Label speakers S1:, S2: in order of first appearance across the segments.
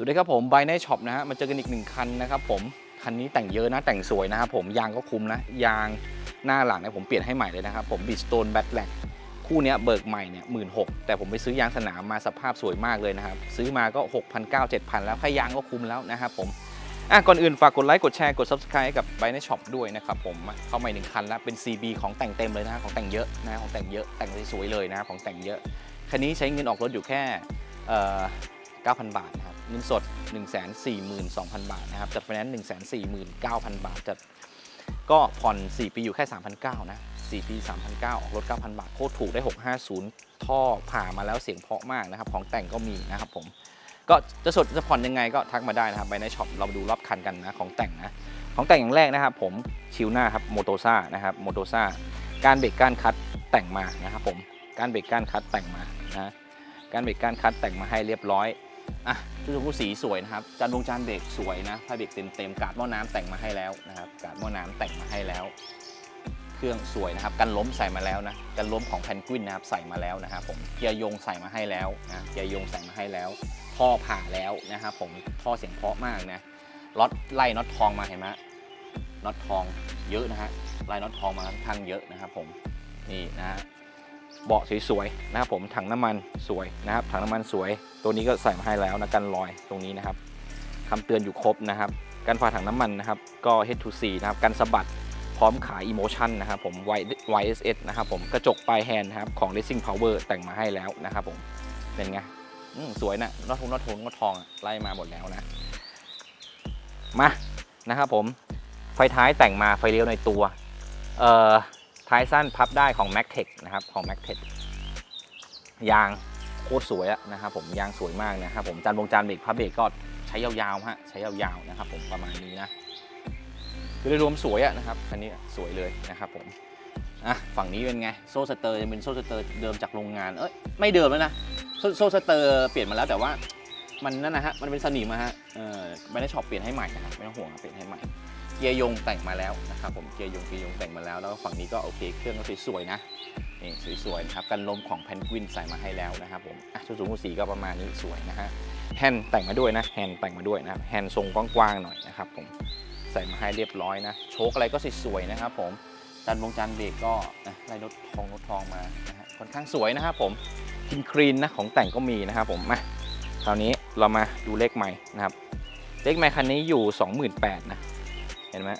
S1: สวัสดีครับผมไบในช็อปนะฮะมาเจอกันอีกหนึ่งคันนะครับผม คันนี้แต่งเยอะนะแต่งสวยนะครับผมยางก็คุ้มนะ ยางหน้าหลังเนี่ยผมเปลี่ยนให้ใหม่เลยนะครับผมบิสโตนแบทแลกคู่นี้เบิกใหม่เนี่ยหมื่นหแต่ผมไปซื้อยางสนามมาสภาพสวยมากเลยนะครับ ซื้อมาก็ 6 9 0 0 7,000 แล้วแค่ยางก็คุ้มแล้วนะครับผมอะก่อนอื่นฝากกดไลค์กดแชร์กด subscribe กับไบในช็อปด้วยนะครับผมเข้ามาอีกหนึ่งคันแล้วเป็น CB ของแต่งเต็มเลยนะฮะของแต่งเยอะนะของแต่งเยอะแต่งสวยๆเลยนะของแต่งเยอะคันนี้ใช้เงินออกรถอยู่แค่ 9,000 บาทนะครับเงินสด 142,000 บาทนะครับจัดไฟแนนซ์149,000 บาทจัดก็ผ่อน 4 ปีอยู่แค่ 3,900 นะ 4 ปี 3,900 ออกรถ 9,000 บาท โคตรถูกได้ 650 ท่อผ่ามาแล้วเสียงเพาะมากนะครับ ของแต่งก็มีนะครับผม ก็จะสดจะผ่อนยังไงก็ทักมาได้นะครับ ไปในช็อปเราดูรอบคันกันนะ ของแต่งนะ ของแต่งอย่างแรกนะครับ ผมชิวหน้าครับโมโตซ่านะครับโมโตซ่าการเบรกการคัดแต่งมานะครับผม การเบรกการคัดแต่งมานะ การเบรกการคัดแต่งมาให้เรียบร้อย อะชุดชมพูสีสวยนะครับจานวงจานเบรกสวยนะผ้าเบรกเต็มเต็มๆกาดหม้อน้ำแต่งมาให้แล้วนะครับกาดหม้อน้ำแต่งมาให้แล้ว เครื่องสวยนะครับกันล้มใส่มาแล้วนะกันล้มของแพนกวินนะครับใส่มาแล้วนะครับผมเกียร์ยงใส่มาให้แล้วนะเกียร์ยงใส่มาให้แล้วท่อผ่าแล้วนะครับผมท่อเสียงเพาะมากนะล็อตไล่น็อตทองมาเห็นไหมน็อตทองเยอะนะฮะไล่น็อตทองมาค่อนข้างเยอะนะครับผมนี่นะ เบาะสวยๆนะครับผมถังน้ำมันสวยนะครับ ถังน้ำมันสวย ตัวนี้ก็ใส่มาให้แล้วนะกันรอยตรงนี้นะครับคำเตือนอยู่ครบนะครับกันฝาถังน้ำมันนะครับก็ H2C นะครับกันสะบัดพร้อมขาย Emotion นะครับผม YSS นะครับผมกระจกปลายแฮนด์นะครับของ Racing Power แต่งมาให้แล้วนะครับผมเป็นไงสวยนะน็อตทงน็อตทงน็อทองไล่มาหมดแล้วนะ มานะครับผมไฟท้ายแต่งมาไฟเลี้ยวในตัว เอ่อ ท้ายสั้นพับได้ของ m a c t e c นะครับของ m a c t e c ยางโคตรสวยนะครับผมยางสวยมากนะครับผมจานวงจานเบรกพับเบรกก็ใช้ยาวๆฮะใช้ยาวๆนะครับผมประมาณนี้นะคือโดยรวมสวยอะนะครับคันนี้สวยเลยนะครับผมอะฝั่งนี้เป็นไงโซ่สเตอร์ยังเป็นโซ่สเตอร์เดิมจากโรงงานเอ้ยไม่เดิมแล้วนะโซ่โซ่สเตอร์เปลี่ยนมาแล้วแต่ว่ามันนั่นนะฮะมันเป็นสนิมอะฮะเออไม่ได้ช็อปเปลี่ยนให้ใหม่นะครับไม่ต้องห่วงเปลี่ยนให้ใหม่ เกียร์ยงแต่งมาแล้วนะครับผมเกียร์ยงเกียร์ยงแต่งมาแล้วแล้วฝั่งนี้ก็โอเคเครื่องก็สวยๆนะนี่สวยๆนะครับกันลมของแพนกวินใส่มาให้แล้วนะครับผมอะชุดสูงสีก็ประมาณนี้สวยนะฮะแฮนด์แต่งมาด้วยนะแฮนด์แต่งมาด้วยนะครับแฮนด์ทรงกว้างๆหน่อยนะครับผมใส่มาให้เรียบร้อยนะโชคอะไรก็สวยๆนะครับผมจานวงจานเบรกก็นะไล่รถทองรถทองมานะฮะค่อนข้างสวยนะครับผมคินครีนนะของแต่งก็มีนะครับผมมาคราวนี้เรามาดูเลขใหม่นะครับเลขใหม่คันนี้อยู่ 28,000นะ เห็นไหม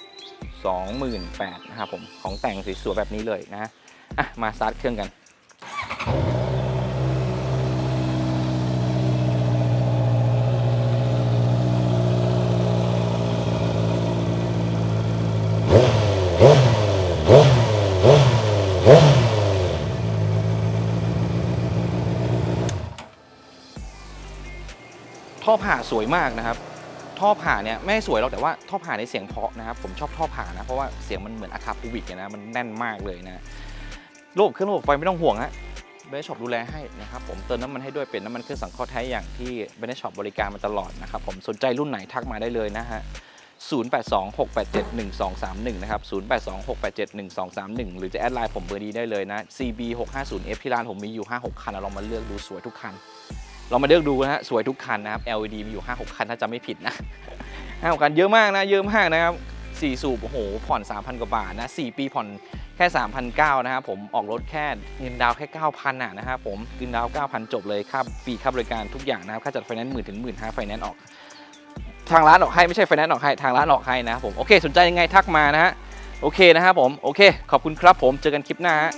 S1: สองหมื่นแปดนะครับผมของแต่งสวยๆแบบนี้เลยนะฮะอะมาสตาร์ทเครื่องกันท่อผ่าสวยมากนะครับ ท่อผ่าเนี่ยไม่สวยหรอกแต่ว่าท่อผ่าในเสียงเพาะนะครับผมชอบท่อผ่านะเพราะว่าเสียงมันเหมือนอาคาพูวิกนะมันแน่นมากเลยนะระบบเครื่องระบบไฟไม่ต้องห่วงฮะเบนช็อปดูแลให้นะครับผมเติมน้ำมันให้ด้วยเป็นน้ำมันเครื่องสังเคราะห์แท้อย่างที่เบนช็อปบริการมาตลอดนะครับผมสนใจรุ่นไหนทักมาได้เลยนะฮะ0826871231 นะครับ 0826871231 หรือจะแอดไลน์ผมเบอร์นี้ได้เลยนะ CB650F ที่ร้านผมมีอยู่ 5-6 คันเราลองมาเลือกดูสวยทุกคัน เรามาเลือกดูนะฮะสวยทุกคันนะครับ LED มีอยู่ 5-6 คันถ้าจำไม่ผิดนะ5-6คันเยอะมากนะ เยอะมากนะครับ4สูบโอ้โห ผ่อน 3,000 กว่าบาทนะ 4 ปีผ่อนแค่ 3,900นะครับผมออกรถแค่เงินดาวแค่ 9,000น่ะนะครับผมเงินดาว 9,000 จบเลยค่าฟรีค่าบริการทุกอย่างนะครับ ค่าจัดไฟแนนซ์หมื่นถึงหมื่นห้าไฟแนนซ์ออก ทางร้านออกให้ ไม่ใช่ไฟแนนซ์ออกให้ ทางร้านออกให้นะครับผม โอเค สนใจยังไงทักมานะฮะ โอเคนะครับผม โอเค ขอบคุณครับผม เจอกันคลิปหน้าฮะ